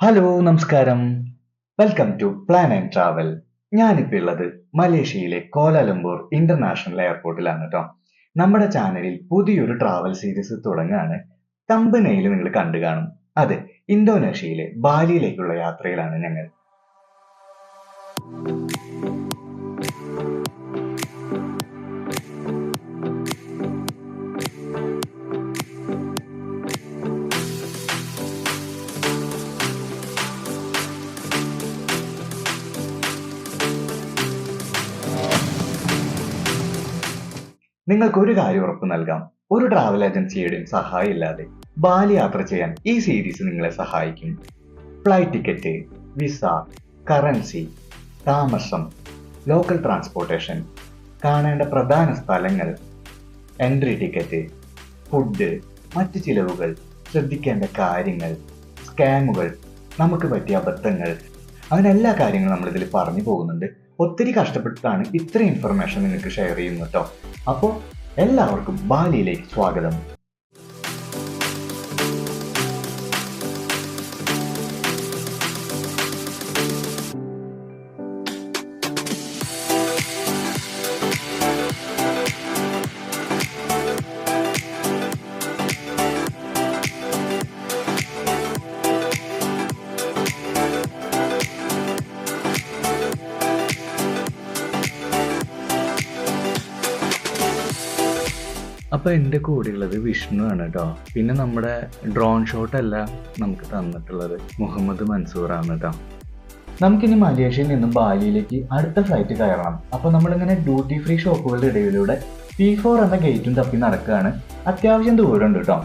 Hello നമസ്കാരം. Welcome to plan and travel ഞാനിപ്പോൾ ഉള്ളത് മലേഷ്യയിലെ കോലാലംപൂർ ഇന്റർനാഷണൽ എയർപോർട്ടിലാണ് കേട്ടോ നമ്മുടെ ചാനലിൽ പുതിയൊരു ട്രാവൽ സീരീസ് തുടങ്ങാണ്. തമ്പനയിൽ നിങ്ങൾ കണ്ടു കാണും. അതെ ഇന്തോനേഷ്യയിലെ ബാലിയിലേക്കുള്ള യാത്രയിലാണ് ഞങ്ങൾ നിങ്ങൾക്ക് ഒരു കാര്യം ഉറപ്പ് നൽകാം. ഒരു ട്രാവൽ ഏജൻസിയുടെയും സഹായം ഇല്ലാതെ ബാലി യാത്ര ചെയ്യാൻ ഈ സീരീസ് നിങ്ങളെ സഹായിക്കും. ഫ്ലൈറ്റ് ടിക്കറ്റ് വിസ കറൻസി താമസം ലോക്കൽ ട്രാൻസ്പോർട്ടേഷൻ കാണേണ്ട പ്രധാന സ്ഥലങ്ങൾ എൻട്രി ടിക്കറ്റ് ഫുഡ് മറ്റ് ചിലവുകൾ ശ്രദ്ധിക്കേണ്ട കാര്യങ്ങൾ സ്കാമുകൾ നമുക്ക് പറ്റിയ അബദ്ധങ്ങൾ അങ്ങനെ എല്ലാ കാര്യങ്ങളും നമ്മളിതിൽ പറഞ്ഞു പോകുന്നുണ്ട്. ഒത്തിരി കഷ്ടപ്പെട്ടിട്ടാണ് ഇത്രയും ഇൻഫർമേഷൻ നിങ്ങൾക്ക് ഷെയർ ചെയ്യുന്നത് കേട്ടോ അപ്പോൾ എല്ലാവർക്കും ബാലിയിലേക്ക് സ്വാഗതം. അപ്പൊ എന്റെ കൂടെയുള്ളത് വിഷ്ണു ആണ് കേട്ടോ. പിന്നെ നമ്മുടെ ഡ്രോൺ ഷോട്ട് അല്ല നമുക്ക് തന്നിട്ടുള്ളത് മുഹമ്മദ് മൻസൂർ ആണ് കേട്ടോ. നമുക്കിനി മലേഷ്യയിൽ നിന്നും ബാലിയിലേക്ക് അടുത്ത ഫ്ലൈറ്റ് കയറണം അപ്പൊ നമ്മളിങ്ങനെ ഡ്യൂട്ടി ഫ്രീ ഷോപ്പുകളുടെ ഇടയിലൂടെ പി ഫോർ എന്ന ഗേറ്റും തപ്പി നടക്കുകയാണ്. അത്യാവശ്യം ദൂരമുണ്ട് കേട്ടോ.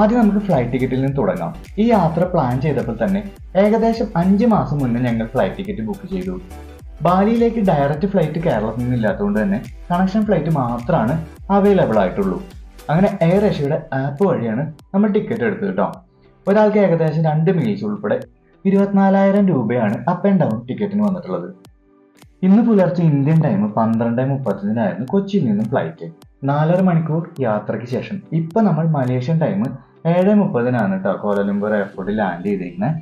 ആദ്യം നമുക്ക് ഫ്ലൈറ്റ് ടിക്കറ്റിൽ നിന്ന് തുടങ്ങാം. ഈ യാത്ര പ്ലാൻ ചെയ്തപ്പോൾ തന്നെ ഏകദേശം അഞ്ച് മാസം മുന്നേ ഞങ്ങൾ ഫ്ലൈറ്റ് ടിക്കറ്റ് ബുക്ക് ചെയ്തു. ബാലിയിലേക്ക് ഡയറക്റ്റ് ഫ്ലൈറ്റ് കേരളത്തിൽ നിന്നില്ലാത്തതുകൊണ്ട് തന്നെ കണക്ഷൻ ഫ്ലൈറ്റ് മാത്രമാണ് അവൈലബിൾ ആയിട്ടുള്ളൂ. അങ്ങനെ എയർ ഏഷ്യയുടെ ആപ്പ് വഴിയാണ് നമ്മൾ ടിക്കറ്റ് എടുത്തത് കേട്ടോ ഒരാൾക്ക് ഏകദേശം രണ്ട് മീൽസ് ഉൾപ്പെടെ ഇരുപത്തിനാലായിരം രൂപയാണ് അപ്പ് ആൻഡ് ഡൗൺ ടിക്കറ്റിന് വന്നിട്ടുള്ളത്. ഇന്ന് പുലർച്ചെ ഇന്ത്യൻ ടൈം പന്ത്രണ്ട് മുപ്പത്തഞ്ചിനായിരുന്നു കൊച്ചിയിൽ നിന്നും ഫ്ലൈറ്റ് നാലര മണിക്കൂർ യാത്രയ്ക്ക് ശേഷം. ഇപ്പൊ നമ്മൾ മലേഷ്യൻ ടൈം ഏഴ് മുപ്പതിനാണ് കേട്ടോ കോലലംപൂർ എയർപോർട്ടിൽ ലാൻഡ് ചെയ്തിരിക്കുന്നത്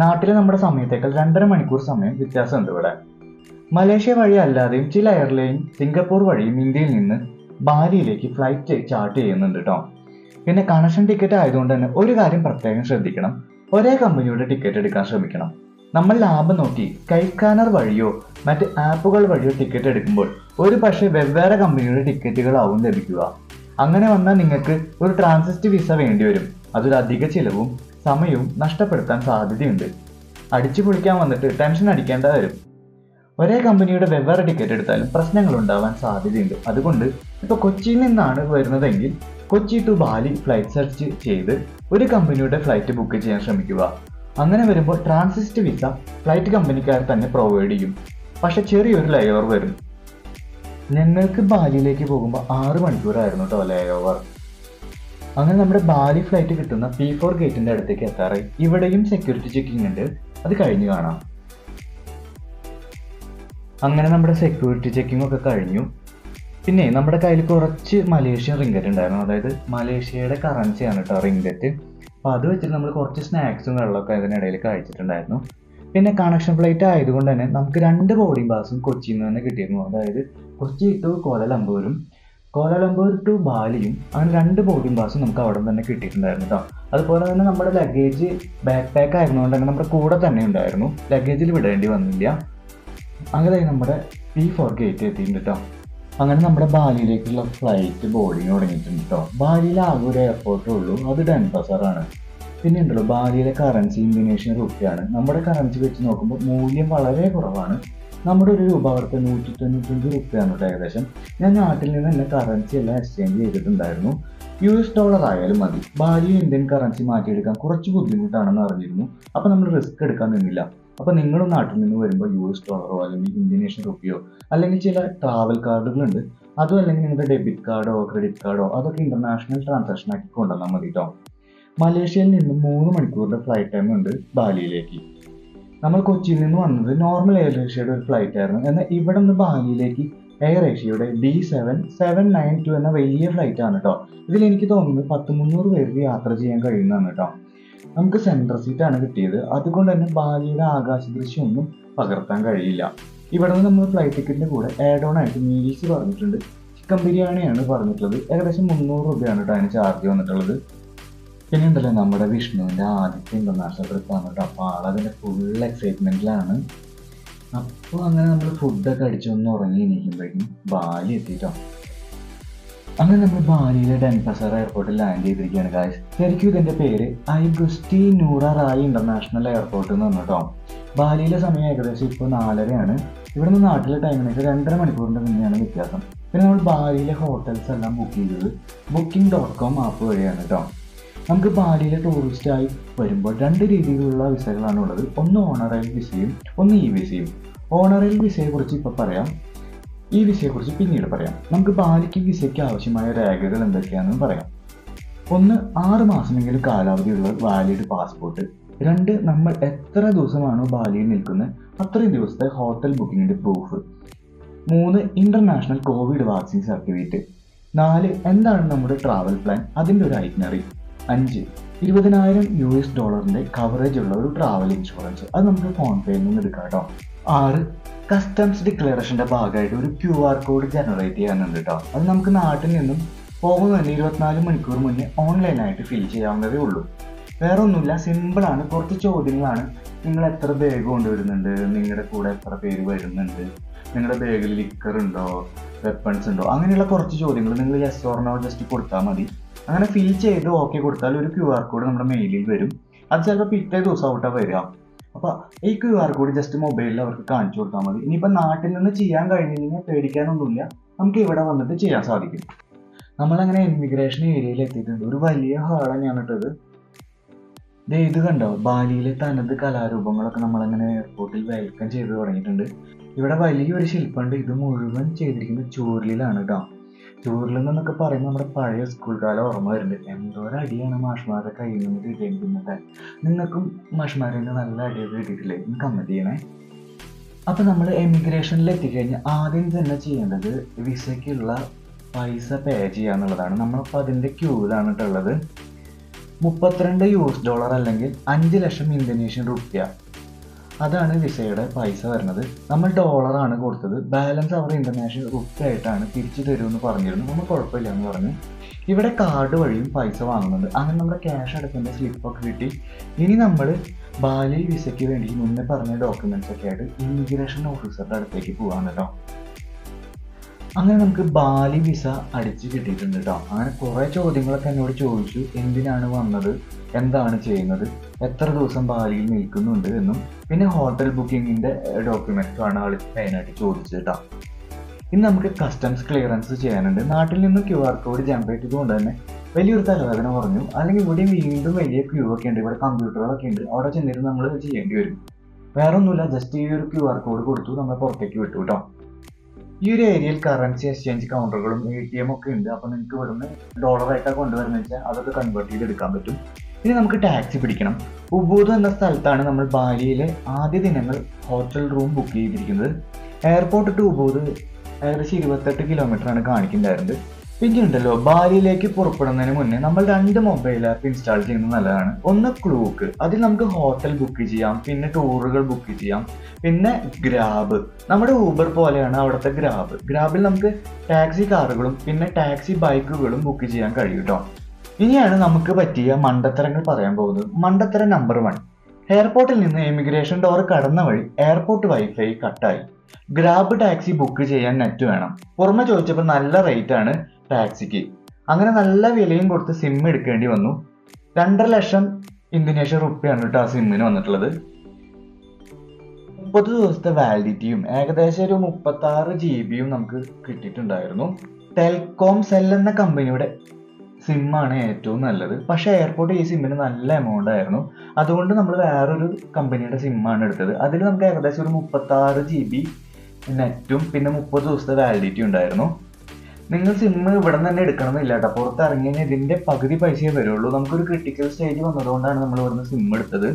നാട്ടിലെ നമ്മുടെ സമയത്തേക്കാൾ രണ്ടര മണിക്കൂർ സമയം വ്യത്യാസമുണ്ട് ഇവിടെ. മലേഷ്യ വഴി അല്ലാതെയും ചില എയർലൈൻ സിംഗപ്പൂർ വഴിയും ഇന്ത്യയിൽ നിന്ന് ബാലിയിലേക്ക് ഫ്ലൈറ്റ് ചാർട്ട് ചെയ്യുന്നുണ്ട് കേട്ടോ പിന്നെ കണക്ഷൻ ടിക്കറ്റ് ആയതുകൊണ്ട് തന്നെ ഒരു കാര്യം പ്രത്യേകം ശ്രദ്ധിക്കണം. ഒരേ കമ്പനിയുടെ ടിക്കറ്റ് എടുക്കാൻ ശ്രമിക്കണം. നമ്മൾ ലാഭം നോക്കി കൈക്കാനർ വഴിയോ മറ്റ് ആപ്പുകൾ വഴിയോ ടിക്കറ്റ് എടുക്കുമ്പോൾ ഒരു പക്ഷേ വെവ്വേറെ കമ്പനിയുടെ ടിക്കറ്റുകളാവും ലഭിക്കുക. അങ്ങനെ വന്നാൽ നിങ്ങൾക്ക് ഒരു ട്രാൻസിസ്റ്റ് വിസ വേണ്ടി വരും. അധിക ചിലവും സമയവും നഷ്ടപ്പെടുത്താൻ സാധ്യതയുണ്ട്. അടിച്ചു പൊളിക്കാൻ വന്നിട്ട് ടെൻഷൻ അടിക്കേണ്ട വരും ഒരേ കമ്പനിയുടെ വെവ്വേറെ ടിക്കറ്റ് എടുത്താലും പ്രശ്നങ്ങൾ ഉണ്ടാവാൻ സാധ്യതയുണ്ട്. അതുകൊണ്ട് ഇപ്പോൾ കൊച്ചിയിൽ നിന്നാണ് വരുന്നതെങ്കിൽ Kochi to Bali flight search ചെയ്ത് ഒരു കമ്പനിയുടെ ഫ്ലൈറ്റ് ബുക്ക് ചെയ്യാൻ ശ്രമിക്കുക. അങ്ങനെ വരുമ്പോൾ ട്രാൻസിസ്റ്റ് വിസ ഫ്ലൈറ്റ് കമ്പനിക്കാർ തന്നെ പ്രൊവൈഡ് ചെയ്യും. പക്ഷെ ചെറിയൊരു ലേ ഓവർ വരും. ഞങ്ങൾക്ക് ബാലിയിലേക്ക് പോകുമ്പോൾ ആറ് മണിക്കൂറായിരുന്നു കേട്ടോ ലേ ഓവർ അങ്ങനെ നമ്മുടെ ബാലി ഫ്ലൈറ്റ് കിട്ടുന്ന പി ഫോർ ഗേറ്റിന്റെ അടുത്തേക്ക് എത്താറായി. ഇവിടെയും സെക്യൂരിറ്റി ചെക്കിംഗ് ഉണ്ട്. അത് കഴിഞ്ഞ് കാണാം. അങ്ങനെ നമ്മുടെ സെക്യൂരിറ്റി ചെക്കിംഗ് ഒക്കെ കഴിഞ്ഞു. പിന്നെ നമ്മുടെ കയ്യിൽ കുറച്ച് മലേഷ്യൻ റിംഗറ്റ് ഉണ്ടായിരുന്നു. അതായത് മലേഷ്യയുടെ കറൻസിയാണ് കേട്ടോ റിംഗറ്റ് അപ്പോൾ അത് വെച്ചിട്ട് നമ്മൾ കുറച്ച് സ്നാക്സും വെള്ളമൊക്കെ അതിനിടയിൽ കഴിച്ചിട്ടുണ്ടായിരുന്നു. പിന്നെ കണക്ഷൻ ഫ്ലൈറ്റ് ആയതുകൊണ്ട് തന്നെ നമുക്ക് രണ്ട് ബോർഡിംഗ് പാസും കൊച്ചിയിൽ നിന്ന് തന്നെ കിട്ടിയിരുന്നു. അതായത് കൊച്ചി ടു കോലലംപൂരും കോലാലംപൂർ ടു ബാലിയും അങ്ങനെ രണ്ട് ബോർഡിംഗ് പാസും നമുക്ക് അവിടെ തന്നെ കിട്ടിയിട്ടുണ്ടായിരുന്നു കേട്ടോ അതുപോലെ തന്നെ നമ്മുടെ ലഗേജ് ബാക്ക് പാക്ക് ആയിരുന്നുകൊണ്ട് തന്നെ നമ്മുടെ കൂടെ തന്നെ ഉണ്ടായിരുന്നു. ലഗേജിൽ വിടേണ്ടി വന്നില്ല. അങ്ങനെ നമ്മുടെ പി ഫോർ ഗേറ്റ് എത്തിയിട്ടുണ്ട് കേട്ടോ അങ്ങനെ നമ്മുടെ ബാലിയിലേക്കുള്ള ഫ്ലൈറ്റ് ബോർഡിങ് തുടങ്ങിയിട്ടുണ്ട് കേട്ടോ ബാലിയിൽ ആകെ ഒരു എയർപോർട്ടേ ഉള്ളൂ. അത് ഡെൻ ബസാറാണ് പിന്നെ ഉണ്ടല്ലോ ബാലിയിലെ കറൻസി ഇന്തോനേഷ്യൻ റുപ്പിയാണ് നമ്മുടെ കറൻസി വെച്ച് നോക്കുമ്പോൾ മൂല്യം വളരെ കുറവാണ്. നമ്മുടെ ഒരു രൂപ അവിടുത്തെ നൂറ്റി തൊണ്ണൂറ്റഞ്ച് റുപ്യാണ് കേട്ടോ ഏകദേശം. ഞാൻ നാട്ടിൽ നിന്ന് തന്നെ കറൻസി എല്ലാം എക്സ്ചേഞ്ച് ചെയ്തിട്ടുണ്ടായിരുന്നു. യു എസ് ഡോളർ ആയാലും മതി. ബാലിയിൽ ഇന്ത്യൻ കറൻസി മാറ്റിയെടുക്കാൻ കുറച്ച് ബുദ്ധിമുട്ടാണെന്ന് അറിഞ്ഞിരുന്നു. അപ്പോൾ നമ്മൾ റിസ്ക് എടുക്കാൻ നിന്നില്ല. അപ്പോൾ നിങ്ങളും നാട്ടിൽ നിന്ന് വരുമ്പോൾ യു എസ് ഡോളറോ അല്ലെങ്കിൽ ഇന്ത്യൻ റുപ്പിയോ അല്ലെങ്കിൽ ചില ട്രാവൽ കാർഡുകളുണ്ട് അതും അല്ലെങ്കിൽ നിങ്ങളുടെ ഡെബിറ്റ് കാർഡോ ക്രെഡിറ്റ് കാർഡോ അതൊക്കെ ഇന്റർനാഷണൽ ട്രാൻസാക്ഷൻ ആക്കി കൊണ്ടുവന്നാൽ മതി കേട്ടോ മലേഷ്യയിൽ നിന്ന് മൂന്ന് മണിക്കൂറിന്റെ ഫ്ലൈറ്റ് ടൈം ഉണ്ട് ബാലിയിലേക്ക്. നമ്മൾ കൊച്ചിയിൽ നിന്ന് വന്നത് നോർമൽ എയർ ഏഷ്യയുടെ ഒരു ഫ്ലൈറ്റ് ആയിരുന്നു. എന്നാൽ ഇവിടെ നിന്ന് ബാലിയിലേക്ക് air ഏഷ്യയുടെ D seven seven nine two എന്ന വലിയ ഫ്ലൈറ്റ് ആണ് കേട്ടോ ഇതിൽ എനിക്ക് തോന്നുന്നത് പത്ത് മുന്നൂറ് പേർക്ക് യാത്ര ചെയ്യാൻ കഴിയുന്നതാണ് കേട്ടോ നമുക്ക് സെൻട്രൽ സീറ്റാണ് കിട്ടിയത്. അതുകൊണ്ട് തന്നെ ബാലിയുടെ ആകാശ ദൃശ്യമൊന്നും പകർത്താൻ കഴിയില്ല. ഇവിടെ നിന്ന് നമ്മൾ ഫ്ലൈറ്റ് ടിക്കറ്റിന്റെ കൂടെ ആഡ് ഓൺ ആയിട്ട് മീൽസ് പറഞ്ഞിട്ടുണ്ട്. ചിക്കൻ ബിരിയാണിയാണ് പറഞ്ഞിട്ടുള്ളത്. ഏകദേശം മുന്നൂറ് രൂപയാണ് കേട്ടോ അതിന് ചാർജ് വന്നിട്ടുള്ളത്. പിന്നെ ഉണ്ടല്ലോ നമ്മുടെ വിഷ്ണുവിന്റെ ആദ്യത്തെ ഇന്റർനാഷണൽ ട്രിപ്പ് കേട്ടോ അപ്പോൾ ആളതിന്റെ ഫുൾ എക്സൈറ്റ്മെന്റിലാണ് അപ്പോൾ അങ്ങനെ നമ്മൾ ഫുഡൊക്കെ അടിച്ചൊന്ന് ഉറങ്ങി എണീക്കുമ്പോഴേക്കും ബാലി എത്തിട്ടോ അങ്ങനെ നമ്മൾ ബാലിയിലെ ഡെൻപസർ എയർപോർട്ടിൽ ലാൻഡ് ചെയ്തിരിക്കുകയാണ് കാശ് ശരിക്കും ഇതിന്റെ പേര് I Gusti Ngurah Rai international airport എന്ന് പറഞ്ഞു കേട്ടോ. ബാലിയിലെ സമയം ഏകദേശം ഇപ്പോൾ നാലരയാണ്. ഇവിടുന്ന് നാട്ടിലെ ടൈമിനേക്ക് രണ്ടര മണിക്കൂറിന്റെ മുന്നെയാണ് വ്യത്യാസം. പിന്നെ നമ്മൾ ബാലിയിലെ ഹോട്ടൽസ് എല്ലാം ബുക്ക് ചെയ്തത് ബുക്കിംഗ് ഡോട്ട് കോം ആപ്പ് വഴിയാണ് കേട്ടോ. നമുക്ക് ബാലിയിലെ ടൂറിസ്റ്റായി വരുമ്പോൾ രണ്ട് രീതിയിലുള്ള വിസകളാണ് ഉള്ളത്. ഒന്ന് ഓണറൈൽ വിസയും ഒന്ന് ഇ വിസയും ഓണറൈൽ വിസയെ കുറിച്ച് ഇപ്പോൾ പറയാം. ഈ വിസയെക്കുറിച്ച് പിന്നീട് പറയാം. നമുക്ക് ബാലിക്ക് വിസയ്ക്ക് ആവശ്യമായ രേഖകൾ എന്തൊക്കെയാണെന്ന് പറയാം. ഒന്ന് ആറ് മാസമെങ്കിലും കാലാവധിയുള്ള വാലിഡ് പാസ്പോർട്ട്. രണ്ട് നമ്മൾ എത്ര ദിവസമാണോ ബാലിയിൽ നിൽക്കുന്നത് അത്രയും ദിവസത്തെ ഹോട്ടൽ ബുക്കിങ്ങിന്റെ പ്രൂഫ് മൂന്ന് ഇന്റർനാഷണൽ കോവിഡ് വാക്സിൻ സർട്ടിഫിക്കറ്റ് നാല് എന്താണ് നമ്മുടെ ട്രാവൽ പ്ലാൻ അതിന്റെ ഒരു ഐറ്റിനറി അഞ്ച് ഇരുപതിനായിരം യു എസ് ഡോളറിന്റെ കവറേജ് ഉള്ള ഒരു ട്രാവൽ ഇൻഷുറൻസ് അത് നമുക്ക് ഫോൺ പേയിൽ നിന്ന് എടുക്കാം കേട്ടോ. ആറ് കസ്റ്റംസ് ഡിക്ലറേഷന്റെ ഭാഗമായിട്ട് ഒരു ക്യു ആർ കോഡ് ജനറേറ്റ് ചെയ്യാനുണ്ട് കേട്ടോ അത് നമുക്ക് നാട്ടിൽ നിന്നും പോകുന്നതിന് ഇരുപത്തിനാല് മണിക്കൂർ മുന്നേ ഓൺലൈനായിട്ട് ഫിൽ ചെയ്യാവുന്നതേ ഉള്ളൂ. വേറെ ഒന്നുമില്ല സിമ്പിളാണ് കുറച്ച് ചോദ്യങ്ങളാണ്. നിങ്ങൾ എത്ര ബാഗ് കൊണ്ടുവരുന്നുണ്ട്? നിങ്ങളുടെ കൂടെ എത്ര പേര് വരുന്നുണ്ട്? നിങ്ങളുടെ ബാഗിൽ ലിക്കർ ഉണ്ടോ? വെപ്പൺസ് ഉണ്ടോ? അങ്ങനെയുള്ള കുറച്ച് ചോദ്യങ്ങൾ നിങ്ങൾ യെസ് ഓർണോ ജസ്റ്റ് കൊടുത്താൽ മതി. അങ്ങനെ ഫിൽ ചെയ്ത് ഓക്കെ കൊടുത്താൽ ഒരു ക്യു ആർ കോഡ് നമ്മുടെ മെയിലിൽ വരും. അത് ചിലപ്പോൾ പിറ്റേ ദിവസം ഔട്ടാണ് വരിക. അപ്പോൾ ഈ ക്യു ആർ കോഡ് ജസ്റ്റ് മൊബൈലിൽ അവർക്ക് കാണിച്ചു കൊടുത്താൽ മതി. ഇനിയിപ്പോൾ നാട്ടിൽ നിന്ന് ചെയ്യാൻ കഴിഞ്ഞില്ലെങ്കിൽ പേടിക്കാനൊന്നുമില്ല. നമുക്ക് ഇവിടെ വന്നിട്ട് ചെയ്യാൻ സാധിക്കും. നമ്മളങ്ങനെ ഇമിഗ്രേഷൻ ഏരിയയിൽ എത്തിയിട്ടുണ്ട്. ഒരു വലിയ ഹാളാണ് ഞാനിട്ടത് ദേ ഇത് കണ്ടോ? ബാലിയിലെ തനത് കലാരൂപങ്ങളൊക്കെ നമ്മളങ്ങനെ എയർപോർട്ടിൽ വെൽക്കം ചെയ്ത് തുടങ്ങിയിട്ടുണ്ട്. ഇവിടെ വലിയൊരു ശില്പമുണ്ട്. ഇത് മുഴുവൻ ചെയ്തിരിക്കുന്നത് ചൂരലിലാണ് കേട്ടോ. ചൂരലിൽ നിന്നൊക്കെ പറയുമ്പോൾ നമ്മുടെ പഴയ സ്കൂൾ കാലം ഓർമ്മ വരുന്നുണ്ട്. എന്തോരം അടിയാണ് മാഷ്മാരുടെ കയ്യിൽ നിന്ന് കിട്ടിയിരിക്കുന്നത് നിങ്ങൾക്കും മാഷ്മാരിൽ നിന്ന് നല്ല അടിയൊക്കെ കിട്ടിയിട്ടില്ലേ? ഒന്ന് കമന്റ് ചെയ്യണേ. അപ്പോൾ നമ്മൾ എമിഗ്രേഷനിൽ എത്തിക്കഴിഞ്ഞാൽ ആദ്യം തന്നെ ചെയ്യേണ്ടത് വിസയ്ക്കുള്ള പൈസ പേ ചെയ്യുക എന്നുള്ളതാണ്. നമ്മളിപ്പോൾ അതിന്റെ ക്യൂവിലാണ് കേട്ടുള്ളത് മുപ്പത്തിരണ്ട് യു എസ് ഡോളർ അല്ലെങ്കിൽ അഞ്ച് ലക്ഷം ഇന്തോനേഷ്യൻ റുപ്യ. അതാണ് വിസയുടെ പൈസ വരുന്നത്. നമ്മൾ ഡോളറാണ് കൊടുത്തത്. ബാലൻസ് അവർ ഇന്റർനാഷണൽ റുപ്പ് ആയിട്ടാണ് തിരിച്ചു തരുമെന്ന് പറഞ്ഞിരുന്നു. നമ്മൾ കുഴപ്പമില്ല എന്ന് പറഞ്ഞു. ഇവിടെ കാർഡ് വഴിയും പൈസ വാങ്ങുന്നുണ്ട്. അങ്ങനെ നമ്മുടെ ക്യാഷ് അടക്കേണ്ട സ്ലിപ്പൊക്കെ കിട്ടി. ഇനി നമ്മൾ ബാലി വിസയ്ക്ക് വേണ്ടി മുന്നേ പറഞ്ഞ ഡോക്യുമെന്റ്സ് ഒക്കെ ആയിട്ട് ഇമിഗ്രേഷൻ ഓഫീസറുടെ അടുത്തേക്ക് കേട്ടോ അങ്ങനെ നമുക്ക് ബാലി വിസ അടിച്ച് കിട്ടിയിട്ടുണ്ട് കേട്ടോ അങ്ങനെ കുറേ ചോദ്യങ്ങളൊക്കെ എന്നോട് ചോദിച്ചു എന്തിനാണ് വന്നത്? എന്താണ് ചെയ്യുന്നത്? എത്ര ദിവസം ബാലിയിൽ നിൽക്കുന്നുണ്ട് എന്നും പിന്നെ ഹോട്ടൽ ബുക്കിങ്ങിന്റെ ഡോക്യുമെന്റ്സുമാണ് ആൾ മെയിനായിട്ട് ചോദിച്ചത് കേട്ടോ ഇന്ന് നമുക്ക് കസ്റ്റംസ് ക്ലിയറൻസ് ചെയ്യാനുണ്ട്. നാട്ടിൽ നിന്ന് ക്യു ആർ കോഡ് ജനറേറ്റ് ചെയ്തുകൊണ്ട് തന്നെ വലിയൊരു തലവേദന പറഞ്ഞു അല്ലെങ്കിൽ ഇവിടെ വീണ്ടും വലിയ ക്യൂ ഒക്കെ ഉണ്ട്. ഇവിടെ കമ്പ്യൂട്ടറുകളൊക്കെ ഉണ്ട്. അവിടെ ചെന്നിട്ട് നമ്മൾ ചെയ്യേണ്ടി വരും. വേറൊന്നുമില്ല. ജസ്റ്റ് ഈ ഒരു ക്യു ആർ കോഡ് കൊടുത്തു. നമ്മൾ പുറത്തേക്ക് വിട്ടു കേട്ടോ ഈ ഒരു ഏരിയയിൽ കറൻസി എക്സ്ചേഞ്ച് കൗണ്ടറുകളും എ ടി എം ഒക്കെ ഉണ്ട്. അപ്പോൾ നിങ്ങൾക്ക് ഇവിടുന്ന് ഡോളറായിട്ടാണ് കൊണ്ടുവരുന്നത് വെച്ചാൽ അതൊക്കെ കൺവേർട്ട് ചെയ്തെടുക്കാൻ പറ്റും. ഇനി നമുക്ക് ടാക്സി പിടിക്കണം. ഉബൂദ് എന്ന സ്ഥലത്താണ് നമ്മൾ ബാലിയിലെ ആദ്യ ദിനങ്ങൾ ഹോട്ടൽ റൂം ബുക്ക് ചെയ്തിരിക്കുന്നത്. എയർപോർട്ട് ടു ഉബൂദ് ഏകദേശം ഇരുപത്തെട്ട് കിലോമീറ്റർ ആണ് കാണിക്കുന്നുണ്ടായിരുന്നത്. പിന്നെ ഉണ്ടല്ലോ ബാലിയിലേക്ക് പുറപ്പെടുന്നതിന് മുന്നേ നമ്മൾ രണ്ട് മൊബൈൽ ആപ്പ് ഇൻസ്റ്റാൾ ചെയ്യുന്നത് നല്ലതാണ്. ഒന്ന് ക്ലൂക്ക് അതിൽ നമുക്ക് ഹോട്ടൽ ബുക്ക് ചെയ്യാം പിന്നെ ടൂറുകൾ ബുക്ക് ചെയ്യാം പിന്നെ ഗ്രാബ് നമ്മുടെ ഊബർ പോലെയാണ് അവിടുത്തെ ഗ്രാബ് ഗ്രാബിൽ നമുക്ക് ടാക്സി കാറുകളും പിന്നെ ടാക്സി ബൈക്കുകളും ബുക്ക് ചെയ്യാൻ കഴിയും കേട്ടോ ഇനിയാണ് നമുക്ക് പറ്റിയ മണ്ടത്തരങ്ങൾ പറയാൻ പോകുന്നത്. മണ്ടത്തരം നമ്പർ വൺ എയർപോർട്ടിൽ നിന്ന് ഇമിഗ്രേഷൻ ഡോർ കടന്ന വഴി എയർപോർട്ട് വൈഫൈ കട്ടായി ഗ്രാബ് ടാക്സി ബുക്ക് ചെയ്യാൻ നെറ്റ് വേണം. പുറമെ ചോദിച്ചപ്പോൾ നല്ല റേറ്റ് ആണ്. ടാക്സിക്ക് അങ്ങനെ നല്ല വിലയും കൊടുത്ത് സിം എടുക്കേണ്ടി വന്നു. രണ്ടര ലക്ഷം ഇന്തോനേഷ്യ റുപ്പിയാണ് കേട്ടോ ആ സിമ്മിന് വന്നിട്ടുള്ളത്. മുപ്പത് ദിവസത്തെ വാലിഡിറ്റിയും ഏകദേശം ഒരു മുപ്പത്തി ആറ് ജി ബിയും നമുക്ക് കിട്ടിയിട്ടുണ്ടായിരുന്നു. ടെൽകോം സെൽ എന്ന കമ്പനിയുടെ സിമ്മാണ് ഏറ്റവും നല്ലത്. പക്ഷേ എയർപോർട്ട് ഈ സിമ്മിന് നല്ല എമൗണ്ട് ആയിരുന്നു. അതുകൊണ്ട് നമ്മൾ വേറൊരു കമ്പനിയുടെ സിമ്മാണ് എടുത്തത്. അതിൽ നമുക്ക് ഏകദേശം ഒരു മുപ്പത്തി ആറ് ജി ബി നെറ്റും പിന്നെ മുപ്പത് ദിവസത്തെ വാലിഡിറ്റി ഉണ്ടായിരുന്നു. നിങ്ങൾ സിം ഇവിടെ തന്നെ എടുക്കണമെന്നില്ല കേട്ടോ. പുറത്ത് ഇറങ്ങി കഴിഞ്ഞാൽ ഇതിന്റെ പകുതി പൈസയെ വരുള്ളൂ. നമുക്കൊരു ക്രിട്ടിക്കൽ സ്റ്റേജ് വന്നതുകൊണ്ടാണ് നമ്മൾ ഇവിടുന്ന് സിം എടുത്തത്.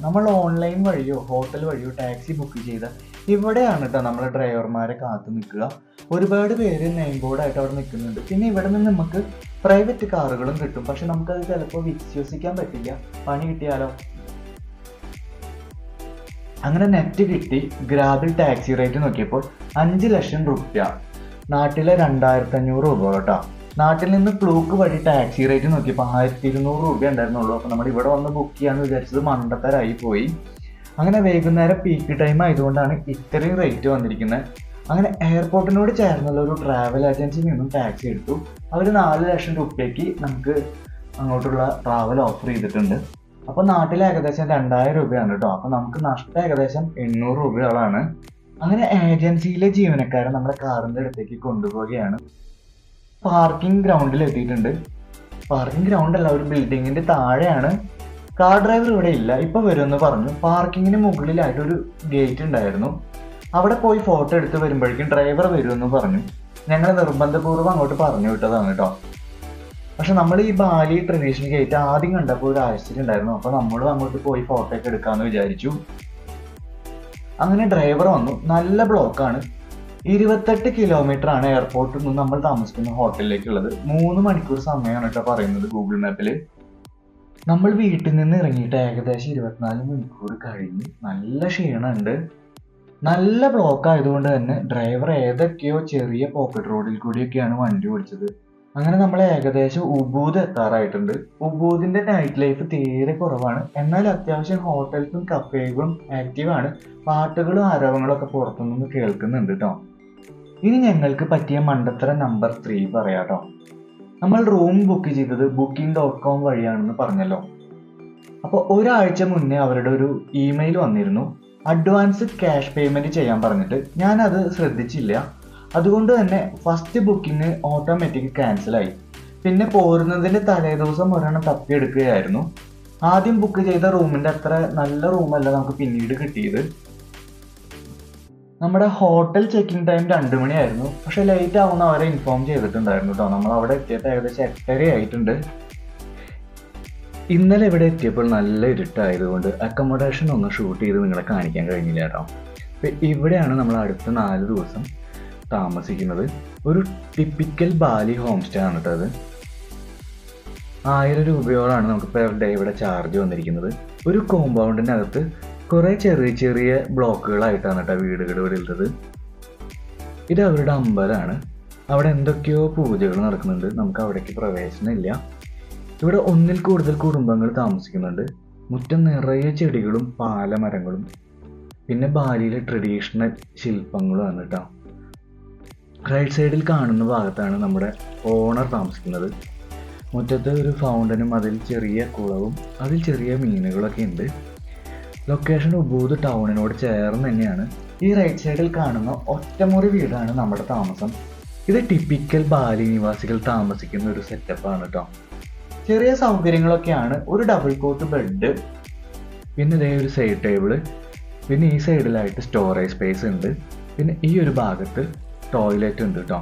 നമ്മൾ ഓൺലൈൻ വഴിയോ ഹോട്ടൽ വഴിയോ ടാക്സി ബുക്ക് ചെയ്ത ഇവിടെയാണ് കേട്ടോ നമ്മളെ ഡ്രൈവർമാരെ കാത്തു നിൽക്കുക. ഒരുപാട് പേര് നെയിം ബോർഡായിട്ട് അവിടെ നിൽക്കുന്നുണ്ട്. പിന്നെ ഇവിടെ നിന്ന് നമുക്ക് പ്രൈവറ്റ് കാറുകളും കിട്ടും. പക്ഷെ നമുക്കത് ചിലപ്പോൾ വിശ്വസിക്കാൻ പറ്റില്ല. പണി കിട്ടിയാലോ? അങ്ങനെ നെറ്റ് കിട്ടി. ഗ്രാബിൽ ടാക്സി റേറ്റ് നോക്കിയപ്പോൾ അഞ്ച് ലക്ഷം റുപ്യ. നാട്ടിലെ രണ്ടായിരത്തി അഞ്ഞൂറ് രൂപ കേട്ടോ. നാട്ടിൽ നിന്ന് ക്ലൂക്ക് വഴി ടാക്സി റേറ്റ് നോക്കിയപ്പോൾ ആയിരത്തി ഇരുന്നൂറ് രൂപ ഉണ്ടായിരുന്നുള്ളൂ. അപ്പോൾ നമ്മൾ ഇവിടെ വന്ന് ബുക്ക് ചെയ്യാന്ന് വിചാരിച്ചത് മണ്ടത്തരായി പോയി. അങ്ങനെ വൈകുന്നേരം പീക്ക് ടൈം ആയതുകൊണ്ടാണ് ഇത്രയും റേറ്റ് വന്നിരിക്കുന്നത് അങ്ങനെ എയർപോർട്ടിനോട് ചേർന്നുള്ള ഒരു ട്രാവൽ ഏജൻസിയിൽ നിന്നും ടാക്സി എടുത്തു. അവർ നാല് ലക്ഷം രൂപയ്ക്ക് നമുക്ക് അങ്ങോട്ടുള്ള ട്രാവൽ ഓഫർ ചെയ്തിട്ടുണ്ട്. അപ്പോൾ നാട്ടിൽ ഏകദേശം രണ്ടായിരം രൂപയാണ് കേട്ടോ. അപ്പോൾ നമുക്ക് നഷ്ടം ഏകദേശം എണ്ണൂറ് രൂപയോളാണ്. അങ്ങനെ ഏജൻസിയിലെ ജീവനക്കാരെ നമ്മുടെ കാറിന്റെ അടുത്തേക്ക് കൊണ്ടുപോവുകയാണ്. പാർക്കിംഗ് ഗ്രൗണ്ടിൽ എത്തിയിട്ടുണ്ട്. പാർക്കിംഗ് ഗ്രൗണ്ട് അല്ല ഒരു ബിൽഡിങ്ങിന്റെ താഴെയാണ്. കാർ ഡ്രൈവർ ഇവിടെ ഇല്ല. ഇപ്പൊ വരുമെന്ന് പറഞ്ഞു. പാർക്കിങ്ങിന് മുകളിലായിട്ട് ഒരു ഗേറ്റ് ഉണ്ടായിരുന്നു. അവിടെ പോയി ഫോട്ടോ എടുത്ത് വരുമ്പോഴേക്കും ഡ്രൈവർ വരുമെന്ന് പറഞ്ഞു. ഞങ്ങൾ നിർബന്ധപൂർവം അങ്ങോട്ട് പറഞ്ഞു വിട്ടതാണ് കേട്ടോ. പക്ഷെ നമ്മൾ ഈ ബാലി ട്രഡീഷണൽ ഗേറ്റ് ആദ്യം കണ്ടപ്പോൾ ഒരു ആശ്ചര്യം ഉണ്ടായിരുന്നു. അപ്പൊ നമ്മളും അങ്ങോട്ട് പോയി ഫോട്ടോ ഒക്കെ എടുക്കാമെന്ന് വിചാരിച്ചു. അങ്ങനെ ഡ്രൈവർ വന്നു. നല്ല ബ്ലോക്കാണ് ഇരുപത്തെട്ട് കിലോമീറ്റർ ആണ് എയർപോർട്ടിൽ നിന്ന് നമ്മൾ താമസിക്കുന്ന ഹോട്ടലിലേക്കുള്ളത് മൂന്ന് മണിക്കൂർ സമയമാണ് കേട്ടോ പറയുന്നത് ഗൂഗിൾ മാപ്പിൽ നമ്മൾ വീട്ടിൽ നിന്ന് ഇറങ്ങിയിട്ട് ഏകദേശം ഇരുപത്തിനാല് മണിക്കൂർ കഴിഞ്ഞ്. നല്ല ക്ഷീണമുണ്ട്. നല്ല ബ്ലോക്ക് ആയതുകൊണ്ട് തന്നെ ഡ്രൈവർ ഏതൊക്കെയോ ചെറിയ പോക്കറ്റ് റോഡിൽ കൂടിയൊക്കെയാണ് വണ്ടി ഓടിച്ചത്. അങ്ങനെ നമ്മൾ ഏകദേശം ഉബൂദ് എത്താറായിട്ടുണ്ട്. ഉബൂദിന്റെ നൈറ്റ് ലൈഫ് തീരെ കുറവാണ്. എന്നാൽ അത്യാവശ്യം ഹോട്ടൽസും കഫേകളും ആക്റ്റീവാണ് പാട്ടുകളും ആരവങ്ങളും ഒക്കെ പുറത്തുനിന്ന് കേൾക്കുന്നുണ്ട് കേട്ടോ ഇനി ഞങ്ങൾക്ക് പറ്റിയ മണ്ടത്തര നമ്പർ ത്രീ പറയാട്ടോ. നമ്മൾ റൂം ബുക്ക് ചെയ്തത് ബുക്കിംഗ് ഡോട്ട് കോം വഴിയാണെന്ന് പറഞ്ഞല്ലോ. അപ്പോൾ ഒരാഴ്ച മുന്നേ അവരുടെ ഒരു ഇമെയിൽ വന്നിരുന്നു. അഡ്വാൻസ് ക്യാഷ് പേയ്മെന്റ് ചെയ്യാൻ പറഞ്ഞിട്ട്. ഞാൻ അത് ശ്രദ്ധിച്ചില്ല. അതുകൊണ്ട് തന്നെ ഫസ്റ്റ് ബുക്കിംഗ് ഓട്ടോമാറ്റിക് ക്യാൻസലായി പിന്നെ പോരുന്നതിന്റെ തലേ ദിവസം ഒരെണ്ണം തപ്പിയെടുക്കുകയായിരുന്നു ആദ്യം ബുക്ക് ചെയ്ത റൂമിന്റെ അത്ര നല്ല റൂമല്ല നമുക്ക് പിന്നീട് കിട്ടിയത്. നമ്മുടെ ഹോട്ടൽ ചെക്കിംഗ് ടൈം രണ്ട് മണിയായിരുന്നു. പക്ഷെ ലേറ്റ് ആവുന്ന അവരെ ഇൻഫോം ചെയ്തിട്ടുണ്ടായിരുന്നു കേട്ടോ നമ്മൾ അവിടെ എത്തിയത് ഏകദേശം എട്ടര ആയിട്ടുണ്ട്. ഇന്നലെ ഇവിടെ എത്തിയപ്പോൾ നല്ല ഇരുട്ടായതുകൊണ്ട് അക്കോമഡേഷൻ ഒന്ന് ഷൂട്ട് ചെയ്ത് നിങ്ങളെ കാണിക്കാൻ കഴിഞ്ഞില്ല കേട്ടോ ഇവിടെയാണ് നമ്മൾ അടുത്ത നാല് ദിവസം താമസിക്കുന്നത് ഒരു ടിപ്പിക്കൽ ബാലി ഹോം സ്റ്റേ ആണ് കേട്ടോ അത്. ആയിരം രൂപയോളാണ് നമുക്ക് പെർ ഡേ ഇവിടെ ചാർജ് വന്നിരിക്കുന്നത്. ഒരു കോമ്പൗണ്ടിനകത്ത് കുറേ ചെറിയ ചെറിയ ബ്ലോക്കുകളായിട്ടാണ് കേട്ടോ വീടുകൾ ഉള്ളത്. ഇത് അവരുടെ അമ്പലമാണ്. അവിടെ എന്തൊക്കെയോ പൂജകൾ നടക്കുന്നുണ്ട്. നമുക്ക് അവിടേക്ക് പ്രവേശനമില്ല ഇവിടെ ഒന്നിൽ കൂടുതൽ കുടുംബങ്ങൾ താമസിക്കുന്നുണ്ട്. മുറ്റം നിറയെ ചെടികളും പാലമരങ്ങളും. പിന്നെ ബാലിയിലെ ട്രഡീഷണൽ ശില്പങ്ങളുമാണ് കേട്ടോ. റൈറ്റ് സൈഡിൽ കാണുന്ന ഭാഗത്താണ് നമ്മുടെ ഓണർ താമസിക്കുന്നത്. മുറ്റത്ത് ഒരു ഫൗണ്ടനും അതിൽ ചെറിയ കുളവും അതിൽ ചെറിയ മീനുകളൊക്കെ ഉണ്ട്. ലൊക്കേഷൻ ഉബൂത് ടൗണിനോട് ചേർന്ന് തന്നെയാണ്. ഈ റൈറ്റ് സൈഡിൽ കാണുന്ന ഒറ്റമുറി വീടാണ് നമ്മുടെ താമസം. ഇത് ടിപ്പിക്കൽ ബാലി നിവാസികൾ താമസിക്കുന്ന ഒരു സെറ്റപ്പാണ് കേട്ടോ ചെറിയ സൗകര്യങ്ങളൊക്കെയാണ്. ഒരു ഡബിൾ കോട്ട് ബെഡ് പിന്നെ ഇതേ ഒരു സൈഡ് ടേബിൾ പിന്നെ ഈ സൈഡിലായിട്ട് സ്റ്റോറേജ് സ്പേസ് ഉണ്ട്. പിന്നെ ഈ ഒരു ഭാഗത്ത് ടോയ്ലറ്റ് ഉണ്ട് കേട്ടോ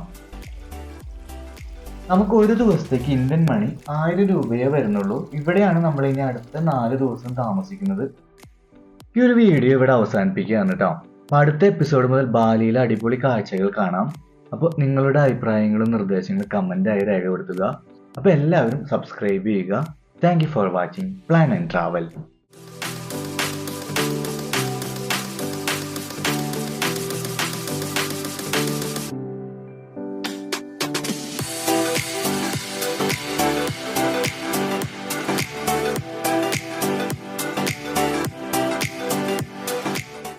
നമുക്ക് ഒരു ദിവസത്തേക്ക് ഇന്ത്യൻ മണി ആയിരം രൂപയേ വരുന്നുള്ളൂ. ഇവിടെയാണ് നമ്മൾ ഇനി അടുത്ത നാല് ദിവസം താമസിക്കുന്നത്. ഈ ഒരു വീഡിയോ ഇവിടെ അവസാനിപ്പിക്കുകയാണ് കേട്ടോ അപ്പൊ അടുത്ത എപ്പിസോഡ് മുതൽ ബാലിയിലെ അടിപൊളി കാഴ്ചകൾ കാണാം. അപ്പോൾ നിങ്ങളുടെ അഭിപ്രായങ്ങളും നിർദ്ദേശങ്ങളും കമന്റായി രേഖപ്പെടുത്തുക. അപ്പോൾ എല്ലാവരും സബ്സ്ക്രൈബ് ചെയ്യുക. Thank for watching plan and travel